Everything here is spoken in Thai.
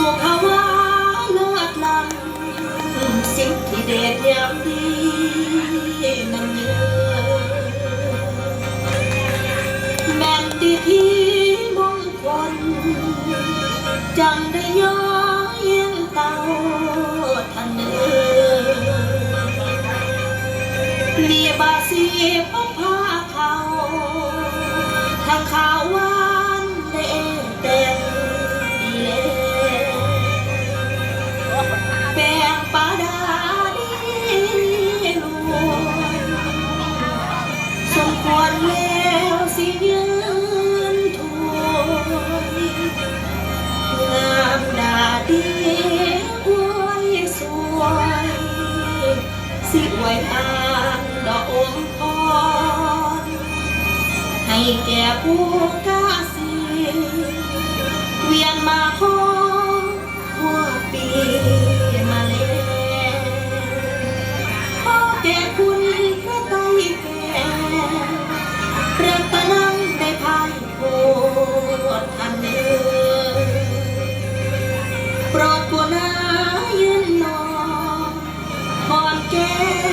สู่ภาวะเลิศลำสิ่งที่เด็ดยามดีนั้นเยอะแม่นดีที่มงคลจังได้ย้อยเยียงเตาทันเนื้อมีบาสีพบผ้าเขาทางขา ให้แก่ผู้กล้าสีเวียนมาขอหัวปีมาแล้วขอแก่คุณพระไตรแก่รัตนังได้พายโพดทันเดินโปรดกุณายืนนอนหอมแก้